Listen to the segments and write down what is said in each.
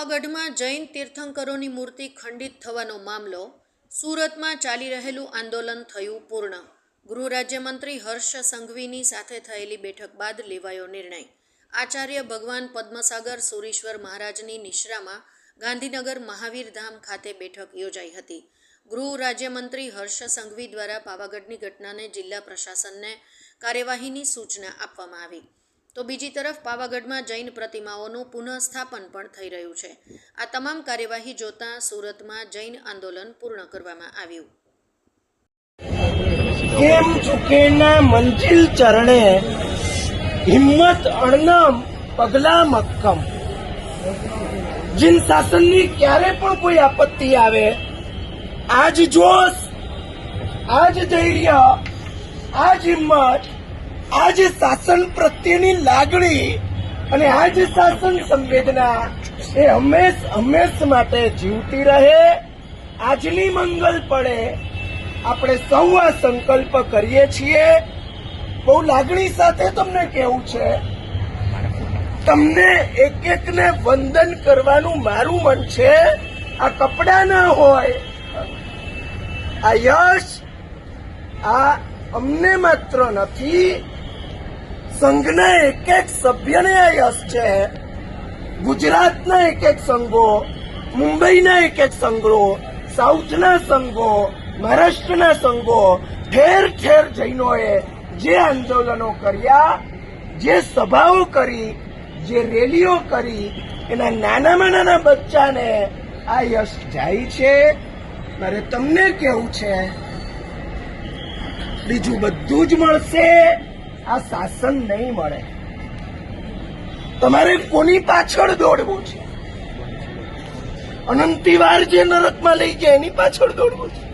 પાવાગઢમાં જૈન તીર્થંકરોની મૂર્તિ ખંડિત થવાનો મામલો, સુરતમાં ચાલી રહેલું આંદોલન થયું પૂર્ણ. ગૃહ રાજ્યમંત્રી હર્ષ સંઘવીની સાથે થયેલી બેઠક બાદ લેવાયો નિર્ણય. આચાર્ય ભગવાન પદ્મસાગર સુરેશ્વર મહારાજની નિશ્રામાં ગાંધીનગર મહાવીર ધામ ખાતે બેઠક યોજાઈ હતી. ગૃહ રાજ્યમંત્રી હર્ષ સંઘવી દ્વારા પાવાગઢની ઘટનાને જિલ્લા પ્રશાસનને કાર્યવાહીની સૂચના આપવામાં આવી. તો બીજી તરફ પાવાગઢમાં જૈન પ્રતિમાઓનું પુનઃસ્થાપન પણ થઈ રહ્યું છે. આ તમામ કાર્યવાહી જોતા સુરતમાં જૈન આંદોલન પૂર્ણ કરવામાં આવ્યું. કેમ ચૂકેના મંજિલ ચરણે હિંમત અણનમ પગલા મક્કમ? જિન શાસનની ક્યારે પણ કોઈ આપત્તિ આવે, આજ જોશ, આજ ધૈર્ય, આજ હિંમત આજ શાસન પ્રત્યેની લાગણી અને આજ શાસન સંવેદના એ હંમેશ હંમેશ માટે જીવતી રહે. આજની મંગલ પડે આપણે સૌ આ સંકલ્પ કરીએ છીએ. બહુ લાગણી સાથે તમને કેવું છે. તમને એક એકને વંદન કરવાનું મારું મન છે. આ કપડા ના હોય, આ યશ, આ અમને માત્ર નથી સંઘના એક એક સભ્યને આ યશ છે. ગુજરાતના એક એક સંઘો, મુંબઈના એક એક સંઘો, સાઉથના સંઘો, મહારાષ્ટ્રના સંઘો, ઠેર ઠેર જૈનોએ જે આંદોલનો કર્યા, જે સભાઓ કરી, જે રેલીઓ કરી, એના નાનામાં નાના બચ્ચાને આ યશ જાય છે. મારે તમને કેવું છે, બીજું બધું જ મળશે. આ શાસન નહીં મળે. તમારે કોની પાછળ દોડવું છે? અનંતિવાર જે નરકમાં લઈ ગયા, એની પાછળ દોડવું છે.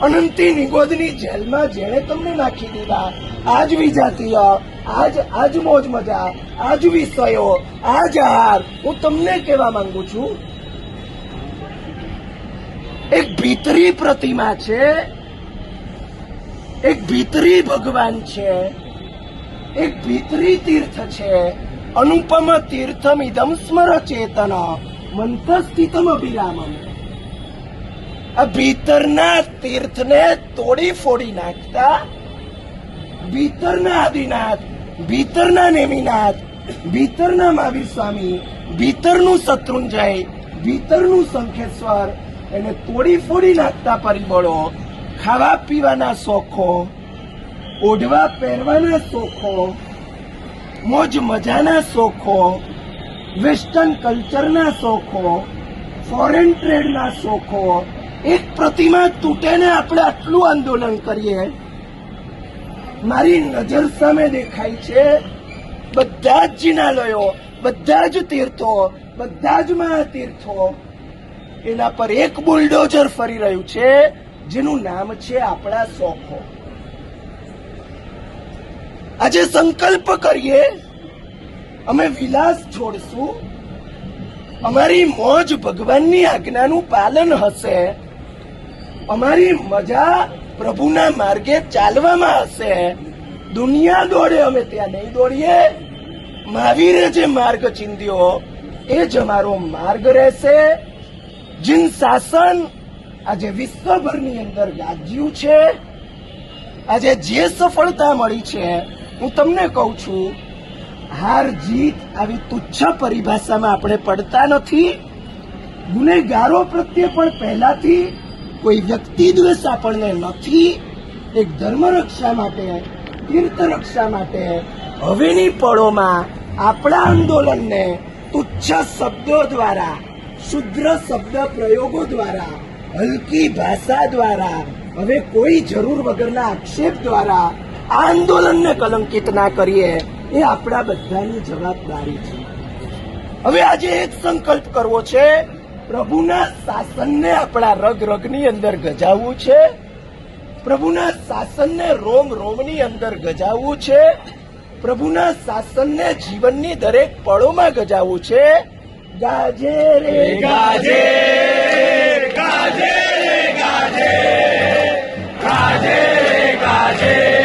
અનંતી નિગોદની જેલમાં જેણે તમને નાખી દીધા. આજ વિજાતીય, આજ આજ મોજ મજા, આજ વિષયો, આજ હાર હું તમને કહેવા માંગુ છું, એક ભીતરી પ્રતિમા છે એક ભીતરી ભગવાન છે. એક ભીતરી તીર્થ છે. અનુપમ તીર્થમ ઇદમ સ્મર ચેતન. મંતસ્થિતમ અભિરામમ. આ ભીતરના તીર્થને તોડી ફોડી નાખતા ભીતરના આદિનાથ, ભીતરના નેમિનાથ, ભીતરના મહાવીર સ્વામી, ભીતરનું શત્રુંજય, ભીતરનું શંખેશ્વર એને તોડી ફોડી નાખતા પરિબળો ખાવા પીવાના શોખો, ઓઢવા પહેરવાના શોખો, મોજ મજાના શોખો, વેસ્ટર્ન કલ્ચરના શોખો ફોરેન ટ્રેડના શોખો, એક પ્રતિમા તૂટે ને આપણે આટલું આંદોલન કરીએ. મારી નજર સામે દેખાય છે બધા જ જિનાલયો, બધા જ તીર્થો, બધા જ મહાતીર્થો. એના પર એક બુલડોઝર ફરી રહ્યું છે. જેનું નામ છે આપણા શોખો. આજે સંકલ્પ કરીએ, અમે વિલાસ છોડશું. અમારી મોજ ભગવાનની આજ્ઞાનું પાલન હશે. અમારી મજા પ્રભુના માર્ગે ચાલવામાં હશે. દુનિયા દોડે, અમે ત્યાં નહીં દોડીએ. મહાવીરે જે માર્ગ ચિંધ્યો, એ જ અમારો માર્ગ રહેશે. જીન શાસન આજે વિશ્વભરની અંદર ગાજ્યું છે. આજે જે સફળતા મળી છે, હું તમને કહું છું, હાર જીત આવી તુચ્છ પરિભાષામાં આપણે પડતા નથી. ગુનેગારો પ્રત્યે પણ પહેલાથી કોઈ વ્યક્તિ દ્વેષ આપણને નથી. એક ધર્મ રક્ષા માટે તીર્થ રક્ષા માટે, હવેની પળોમાં આપણા આંદોલનને તુચ્છ શબ્દો દ્વારા, શુદ્ર શબ્દ પ્રયોગો દ્વારા હલકી ભાષા દ્વારા, હવે કોઈ જરૂર વગરના આક્ષેપ દ્વારા આંદોલનને કલંકિત ના કરીએ, એ આપણા બધાની જવાબદારી છે. હવે આજે એક સંકલ્પ કરવો છે, પ્રભુના શાસનને આપણા રગ રગની અંદર ગજાવવું છે, પ્રભુના શાસનને રોમ રોમની અંદર ગજાવવું છે, પ્રભુના શાસનને જીવનની દરેક પળોમાં ગજાવવું છે. ગાજે રે, ગાજે ગાજે રે ગાજે ગાજે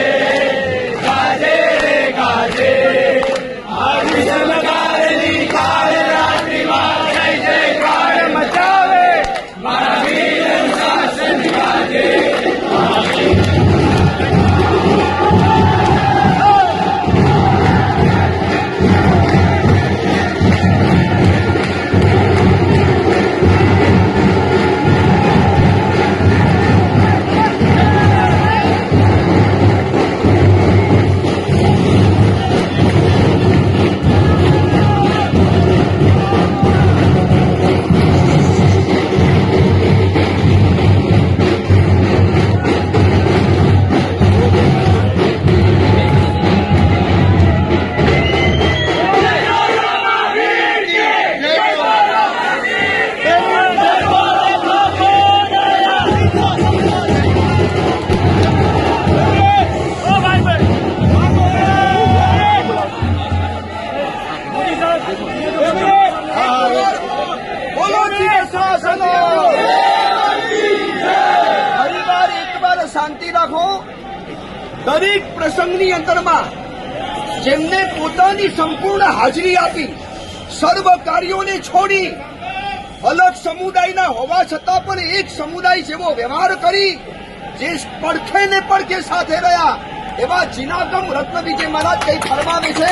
દરેક પ્રસંગની અંદરમાં જેમને પોતાની સંપૂર્ણ હાજરી આપી, સર્વ કાર્યોને છોડી અલગ સમુદાયના હોવા છતાં પણ એક સમુદાય જેવો વ્યવહાર કરી, જે પડખે ને પડખે સાથે રહ્યા, એવા જીનાગમ રત્ન વિજય મહારાજ કઈ ફરમાવે છે?